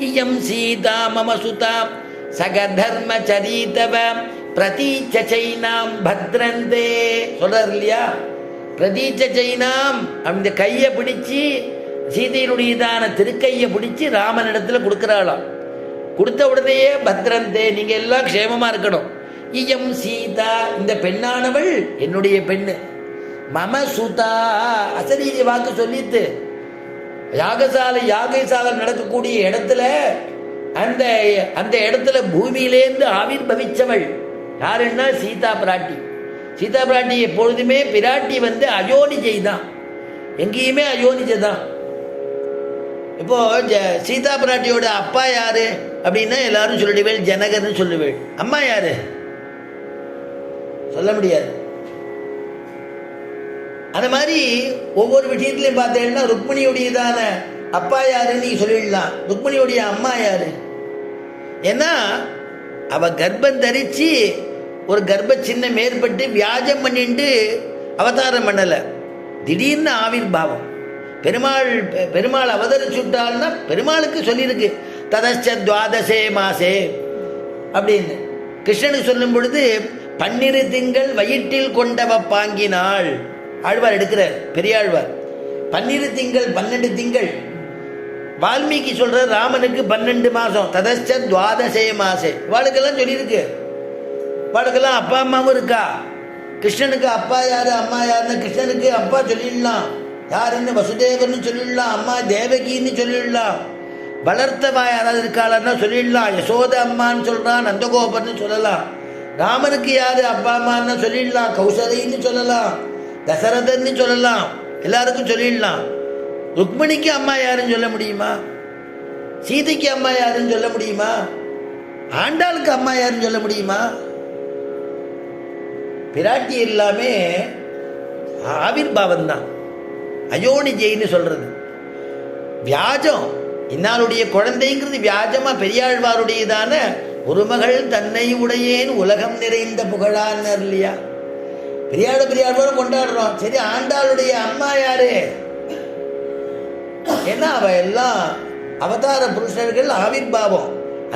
இயம் சீதா மம சுதா. சகதர்ம சரிதவ. பிரதீச்ச சைனாம் பத்ரந்தே. சொல்றார் இல்லையா? பிரதீச்ச சைனாம் அந்த கையை பிடிச்சி சீதையினுடையதான திருக்கையை பிடிச்சி ராமன் இடத்துல கொடுக்குறாளாம். கொடுத்த உடனேயே பத்ரந்தே நீங்கள் எல்லாம் க்ஷேமமாக இருக்கணும். இயம் சீதா இந்த பெண்ணானவள் என்னுடைய பெண்ணு. மம சுதா. அசரீதி வாக்கு சொல்லித்து யாகசாலை யாகசாலை நடக்கக்கூடிய இடத்துல அந்த அந்த இடத்துல பூமியிலேருந்து ஆவிர் பவிச்சவள். யாருன்னா சீதா பிராட்டி. சீதா பிராட்டி எப்பொழுதுமே பிராட்டி வந்து அயோனிஜை தான் எங்கேயுமே அயோனிஜை தான் இப்போ சீதா பிராட்டியோட அப்பா யாரு? அப்படின்னா எல்லாரும் சொல்லிடுவேள் ஜனகர்னு சொல்லுவேள். அம்மா யாரு? சொல்ல முடியாது. அந்த மாதிரி ஒவ்வொரு விஷயத்திலையும் பார்த்தீங்கன்னா ருக்மிணியுடையதான அப்பா யாருன்னு நீ சொல்லிடலாம். ருக்மிணியுடைய அம்மா யாரு? ஏன்னா அவ கர்ப்பம் தரிச்சு ஒரு கர்ப்ப சின்னம் ஏற்பட்டு வியாஜம் பண்ணிட்டு அவதாரம் பண்ணல. திடீர்னு ஆவிர் பாவம். பெருமாள் பெருமாள் அவதரிச்சுட்டால்னா பெருமாளுக்கு சொல்லியிருக்கு. ததச்ச துவாதசே மாசே அப்படின்னு. கிருஷ்ணனுக்கு சொல்லும் பொழுது பன்னிரு திங்கள் வயிற்றில் கொண்டவ பாங்கினாள். ஆழ்வார் எடுக்கிறார் பெரியாழ்வார் பன்னிரு திங்கள் பன்னெண்டு திங்கள். வால்மீகி சொல்ற ராமனுக்கு பன்னெண்டு மாசம் ததச்ச துவாதசே மாசே. இவாளுக்கெல்லாம் சொல்லியிருக்கு. இவாளுக்கெல்லாம் அப்பா அம்மாவும் இருக்கா? கிருஷ்ணனுக்கு அப்பா யாரு அம்மா யாருன்னு கிருஷ்ணனுக்கு அப்பா சொல்லிடலாம். யாருன்னு வசுதேவர்னு சொல்லிடலாம் அம்மா தேவகின்னு சொல்லிடலாம். வளர்த்தவா யாராவது இருக்காளன்னா சொல்லிடலாம். யசோத அம்மான்னு சொல்றான் நந்தகோபர்னு சொல்லலாம். ராமனுக்கு யாரு அப்பா அம்மான்னு சொல்லிடலாம். கௌசலைன்னு சொல்லலாம். தசரதன்னு சொல்லலாம். எல்லாருக்கும் சொல்லிடலாம். ருக்மிணிக்கு அம்மா யாருன்னு சொல்ல முடியுமா? சீதைக்கு அம்மா யாருன்னு சொல்ல முடியுமா? ஆண்டாளுக்கு அம்மா யாருன்னு சொல்ல முடியுமா? பிராட்டி எல்லாமே ஆவிர் பாவம் தான் அயோனி ஜெயின்னு சொல்றது. வியாஜம். இன்னாருடைய குழந்தைங்கிறது வியாஜமா பெரியாழ்வாருடையதான ஒரு மகள் தன்னை உடையேன் உலகம் நிறைந்த புகழான்னர் இல்லையா பெரியாடு பெரியாழ்வாரும் கொண்டாடுறோம். சரி ஆண்டாளுடைய அம்மா யாரு? ஏன்னா அவ எல்லாம் அவதார புருஷர்கள் ஆவிர்பாவம்.